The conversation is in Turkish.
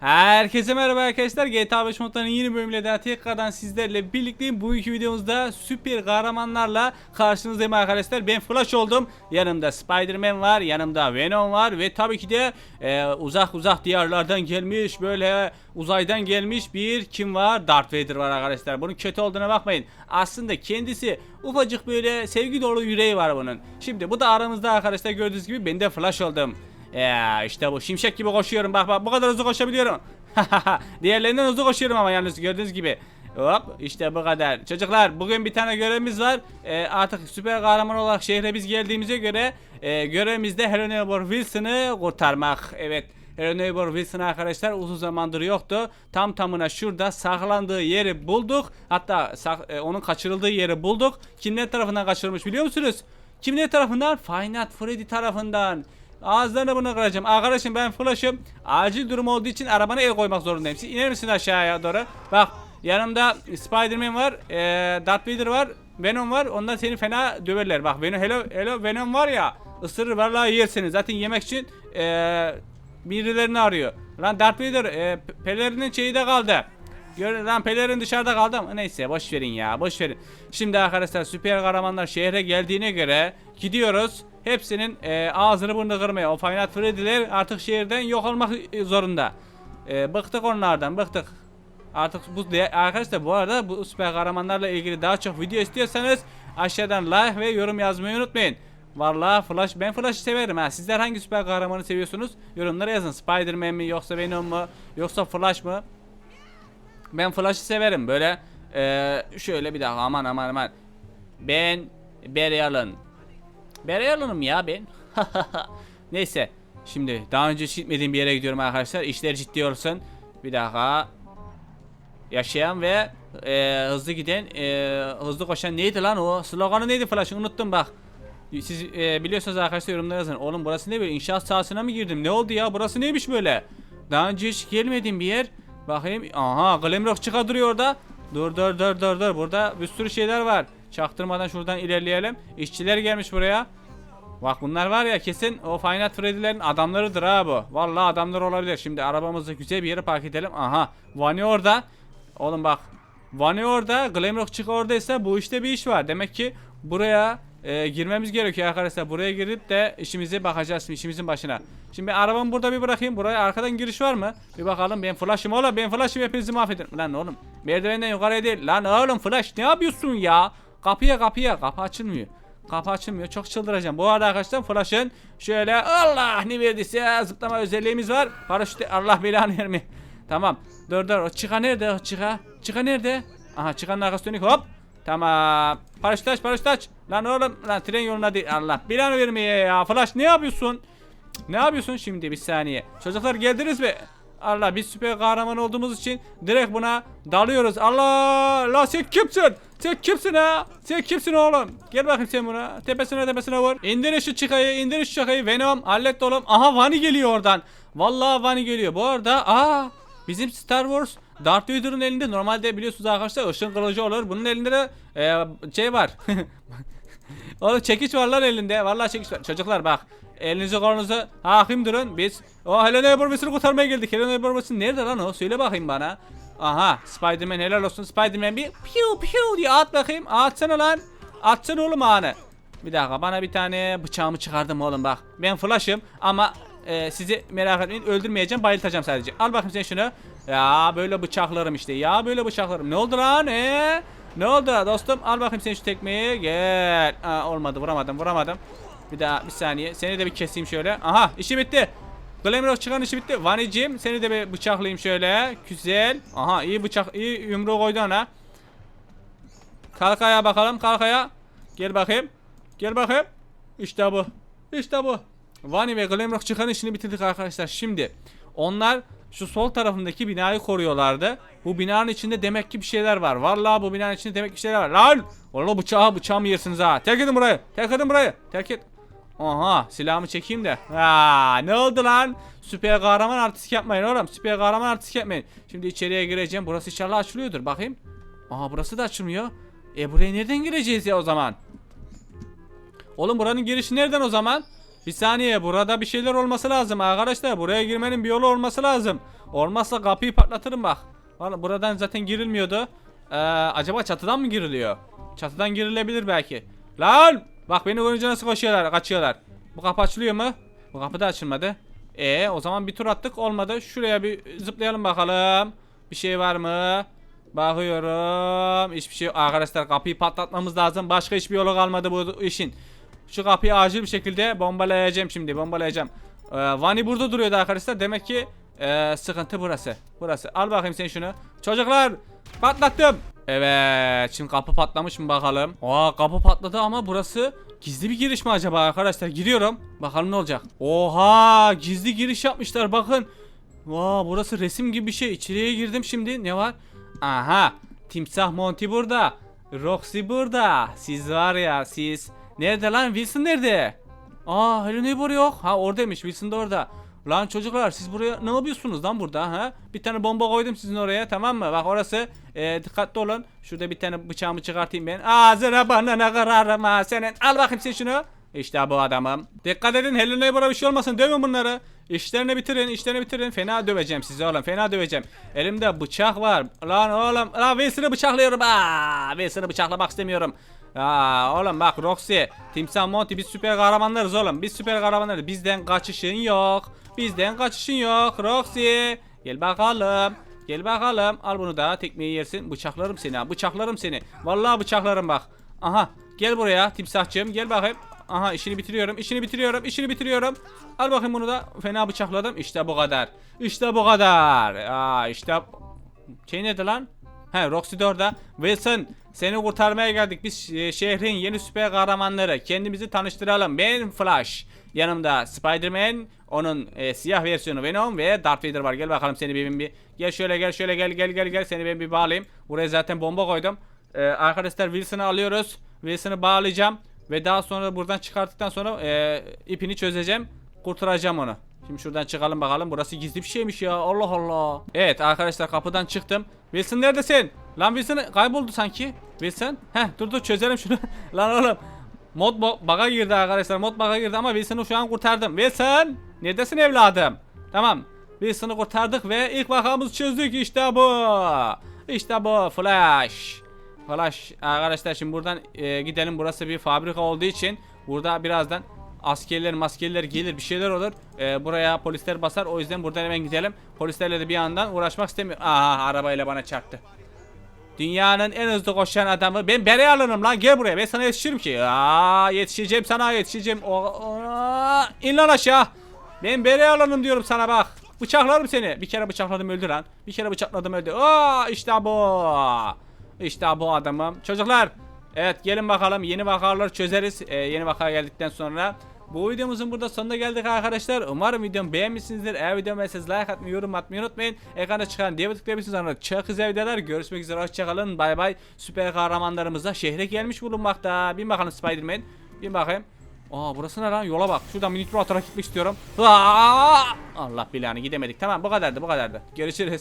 Herkese merhaba arkadaşlar. GTA 5 modlarının yeni bölümüyle daha tekrardan sizlerle birlikteyim. Bugünkü videomuzda süper kahramanlarla karşınızdayım arkadaşlar. Ben Flash oldum. Yanımda Spider-Man var, yanımda Venom var ve tabii ki de e, uzak uzak diyarlardan gelmiş, böyle uzaydan gelmiş bir kim var? Darth Vader var arkadaşlar. Bunun kötü olduğuna bakmayın. Aslında kendisi ufacık böyle sevgi dolu yüreği var bunun. Şimdi bu da aramızda arkadaşlar gördüğünüz gibi ben de Flash oldum. Ya işte bu şimşek gibi koşuyorum bak bak bu kadar hızlı koşabiliyorum. Diğerlerinden hızlı koşuyorum ama yalnız gördüğünüz gibi. Hop işte bu kadar. Çocuklar bugün bir tane görevimiz var. Ee, artık süper kahraman olarak şehre biz geldiğimize göre e, görevimiz de Hello Neighbor Wilson'ı kurtarmak. Evet. Hello Neighbor Wilson arkadaşlar uzun zamandır yoktu. Tam tamına şurada saklandığı yeri bulduk. Hatta e, onun kaçırıldığı yeri bulduk. Kimler tarafından kaçırılmış biliyor musunuz? Kimler tarafından? Nights Freddy tarafından. Ağızlarına bunu kıracağım. Arkadaşım ben Flash'ım. Acil durum olduğu için arabana el koymak zorundayım. Siz iner misin aşağıya doğru? Bak yanımda Spider-Man var. E, Darth Vader var. Venom var. Onlar seni fena döverler. Bak Venom, hello, hello Venom var ya. ısırır vallahi yersiniz. Zaten yemek için e, birilerini arıyor. Lan Darth Vader e, pe- pelerinin şeyi de kaldı. Gör, lan pelerin dışarıda kaldı ama neyse boş verin ya boş verin. Şimdi arkadaşlar süper kahramanlar şehre geldiğine göre gidiyoruz. Hepsinin e, ağzını burnunu kırmaya. O Final Freddy'ler artık şehirden yok olmak e, zorunda. E, bıktık onlardan bıktık. Artık bu arkadaşlar bu arada bu süper kahramanlarla ilgili daha çok video istiyorsanız aşağıdan like ve yorum yazmayı unutmayın. Vallahi Flash ben Flash'ı severim ha. Sizler hangi süper kahramanı seviyorsunuz? Yorumlara yazın. Spider-Man mi yoksa Venom mu yoksa Flash mı? Ben Flash'ı severim böyle. eee, şöyle bir dakika aman aman aman. Ben Barry Allen. Barry Allen'ım ya ben. Neyse. Şimdi daha önce hiç gitmediğim bir yere gidiyorum arkadaşlar. İşler ciddi olsun. Bir dakika. Yaşayan ve eee, hızlı giden, eee, hızlı koşan neydi lan o? Sloganı neydi Flash'ın unuttum bak. Siz eee, biliyorsanız arkadaşlar yorumlara yazın. Oğlum burası ne böyle? İnşaat sahasına mı girdim? Ne oldu ya? Burası neymiş böyle? Daha önce hiç gelmediğim bir yer. Bakayım. Aha Glamrock çıka duruyor orada. Dur dur dur dur dur. Burada bir sürü şeyler var. Çaktırmadan şuradan ilerleyelim. İşçiler gelmiş buraya. Bak bunlar var ya kesin o Final Freddy'lerin adamlarıdır ha bu. Vallahi adamlar olabilir. Şimdi arabamızı güzel bir yere park edelim. Aha. Vani orada. Oğlum bak. Vani orada. Glamrock çık oradaysa bu işte bir iş var. Demek ki buraya e, girmemiz gerekiyor arkadaşlar. Buraya girip de işimize bakacağız. işimizin başına. Şimdi arabamı burada bir bırakayım. Buraya arkadan giriş var mı? Bir bakalım. Ben flash'ım oğlum. Ben flash'ım hepinizi mahvederim. Lan oğlum. Merdivenden yukarıya değil. Lan oğlum flash ne yapıyorsun ya? Kapıya kapıya. Kapı açılmıyor. Kapı açılmıyor. Çok çıldıracağım. Bu arada arkadaşlar Flash'ın şöyle Allah ne verdiyse zıplama özelliğimiz var. Paraşütte Allah belanı vermeyin. Tamam. Dur dur. O çıka nerede? O çıka. Çıka nerede? Aha çıkanın arkası dönük hop. Tamam. Paraşüt aç. Lan oğlum lan tren yoluna değil. Allah belanı vermeye ya. Flash ne yapıyorsun? Ne yapıyorsun şimdi bir saniye. Çocuklar geldiniz mi? Allah biz süper kahraman olduğumuz için direkt buna dalıyoruz. Allah! La sen kimsin? Sen kimsin ha? Sen kimsin oğlum? Gel bakayım sen buna. Tepesine tepesine vur. İndir şu çıkayı, indir şu çıkayı. Venom hallet oğlum. Aha Vani geliyor oradan. Vallahi Vani geliyor. Bu arada aa bizim Star Wars Darth Vader'ın elinde normalde biliyorsunuz arkadaşlar ışın kılıcı olur. Bunun elinde de e, şey var. Oğlum çekiç var lan elinde. Vallahi çekiç var. Çocuklar bak. Elinizi kolunuzu hakim durun. Biz o Helena Neighbor'ı kurtarmaya geldik. Helena Neighbor'ı nerede lan o? Söyle bakayım bana. Aha Spider-Man helal olsun. Spider-Man bir piu piu diye at bakayım. Atsana lan. Atsana oğlum anı. Bir dakika bana bir tane bıçağımı çıkardım oğlum bak. Ben flash'ım ama e, sizi merak etmeyin öldürmeyeceğim bayıltacağım sadece. Al bakayım sen şunu. Ya böyle bıçaklarım işte ya böyle bıçaklarım. Ne oldu lan ee? Ne oldu dostum? Al bakayım sen şu tekmeyi. Gel. Aa, olmadı vuramadım vuramadım. Bir daha bir saniye. Seni de bir keseyim şöyle. Aha işi bitti. Glamrock çıkan işi bitti. Vanicim seni de bir bıçaklayayım şöyle. Güzel. Aha iyi bıçak iyi yumruğu koydu ona. Kalk ayağa bakalım kalk ayağa. Gel bakayım. Gel bakayım. İşte bu. İşte bu. Vani ve Glamrock çıkan işini bitirdik arkadaşlar. Şimdi onlar şu sol tarafındaki binayı koruyorlardı. Bu binanın içinde demek ki bir şeyler var. Vallahi bu binanın içinde demek ki bir şeyler var. Lan! Oğlum bıçağı bıçağımı yersiniz ha. Terk edin burayı. Terk edin burayı. Terk et. Aha silahımı çekeyim de. Ha ne oldu lan? Süper kahraman artistik yapmayın oğlum. Süper kahraman artistik yapmayın. Şimdi içeriye gireceğim. Burası inşallah açılıyordur. Bakayım. Aha burası da açılmıyor. E buraya nereden gireceğiz ya o zaman? Oğlum buranın girişi nereden o zaman? Bir saniye burada bir şeyler olması lazım arkadaşlar. Buraya girmenin bir yolu olması lazım. Olmazsa kapıyı patlatırım bak. Buradan zaten girilmiyordu. Ee, acaba çatıdan mı giriliyor? Çatıdan girilebilir belki. Lan! Bak beni görünce nasıl koşuyorlar, kaçıyorlar. Bu kapı açılıyor mu? Bu kapı da açılmadı. E o zaman bir tur attık olmadı. Şuraya bir zıplayalım bakalım. Bir şey var mı? Bakıyorum. Hiçbir şey yok. Arkadaşlar kapıyı patlatmamız lazım. Başka hiçbir yolu kalmadı bu işin. Şu kapıyı acil bir şekilde bombalayacağım şimdi. Bombalayacağım. Ee, Vani burada duruyordu arkadaşlar. Demek ki ee, sıkıntı burası. Burası. Al bakayım sen şunu. Çocuklar patlattım. Evet. Şimdi kapı patlamış mı bakalım. Aa kapı patladı ama burası gizli bir giriş mi acaba arkadaşlar? Giriyorum. Bakalım ne olacak. Oha gizli giriş yapmışlar bakın. Vaa burası resim gibi bir şey. İçeriye girdim şimdi. Ne var? Aha. Timsah Monty burada. Roxy burada. Siz var ya siz. Nerede lan? Wilson nerede? Aa Hello Neighbor yok. Ha oradaymış. Wilson da orada. Lan çocuklar siz buraya ne yapıyorsunuz lan burada ha? Bir tane bomba koydum sizin oraya tamam mı? Bak orası e, dikkatli olun. Şurada bir tane bıçağımı çıkartayım ben. Ağzına bana kararım ha senin. Al bakayım sen şunu. İşte bu adamım. Dikkat edin Hello Neighbor'a bir şey olmasın dövün bunları. İşlerini bitirin işlerini bitirin. Fena döveceğim sizi oğlum fena döveceğim. Elimde bıçak var. Lan oğlum. Lan Wilson'ı bıçaklıyorum. Aa, Wilson'ı bıçaklamak istemiyorum. Aa, oğlum bak Roxy, Timsah Monty biz süper kahramanlarız oğlum. Biz süper kahramanlarız. Bizden kaçışın yok. Bizden kaçışın yok Roxy. Gel bakalım. Gel bakalım. Al bunu da tekmeyi yersin. Bıçaklarım seni ha. Bıçaklarım seni. Vallahi bıçaklarım bak. Aha. Gel buraya timsahçığım. Gel bakayım. Aha işini bitiriyorum. işini bitiriyorum. işini bitiriyorum. Al bakayım bunu da. Fena bıçakladım. İşte bu kadar. İşte bu kadar. Aa işte şey nerede lan? He Roxy de orada. Wilson seni kurtarmaya geldik. Biz e, şehrin yeni süper kahramanları. Kendimizi tanıştıralım. Ben Flash. Yanımda Spider-Man, onun e, siyah versiyonu Venom ve Darth Vader var. Gel bakalım seni bir, bir gel şöyle gel şöyle gel gel gel gel seni ben bir bağlayayım. Buraya zaten bomba koydum. E, arkadaşlar Wilson'ı alıyoruz. Wilson'ı bağlayacağım ve daha sonra buradan çıkarttıktan sonra e, ipini çözeceğim. Kurtaracağım onu. Şimdi şuradan çıkalım bakalım. Burası gizli bir şeymiş ya. Allah Allah. Evet arkadaşlar kapıdan çıktım. Wilson neredesin? Lan Wilson kayboldu sanki. Wilson. Heh dur dur çözelim şunu. Lan oğlum. Mod bug'a girdi arkadaşlar. Mod bug'a girdi ama Wilson'ı şu an kurtardım. Wilson. Neredesin evladım? Tamam. Wilson'ı kurtardık ve ilk vakamızı çözdük. İşte bu. İşte bu. Flash. Flash. Arkadaşlar şimdi buradan e, gidelim. Burası bir fabrika olduğu için burada birazdan askerler maskerler gelir bir şeyler olur. Ee, buraya polisler basar o yüzden buradan hemen gidelim. Polislerle de bir yandan uğraşmak istemiyorum. Aha arabayla bana çarptı. Dünyanın en hızlı koşan adamı. Ben bere alırım lan gel buraya. Ben sana yetişirim ki. Aa, yetişeceğim sana yetişeceğim. O, o, in lan aşağı. Ben bere alırım diyorum sana bak. Bıçaklarım seni. Bir kere bıçakladım öldü lan. Bir kere bıçakladım öldü. Aa, işte bu. İşte bu adamım. Çocuklar. Evet gelin bakalım yeni vakaları çözeriz. Ee, yeni vaka geldikten sonra. Bu videomuzun burada sonuna geldik arkadaşlar. Umarım videomu beğenmişsinizdir. Eğer videomu beğendiyseniz like atmayı, yorum atmayı unutmayın. Ekranda çıkan diye tıklayabilirsiniz. Sonra çok güzel videolar. Görüşmek üzere. Hoşçakalın. Bay bay. Süper kahramanlarımız şehre gelmiş bulunmakta. Bin bakalım Spider-Man. Bin bakayım. Aa burası ne lan? Yola bak. Şuradan minik atarak gitmek istiyorum. Aa! Allah bilanı gidemedik. Tamam bu kadardı bu kadardı. Görüşürüz.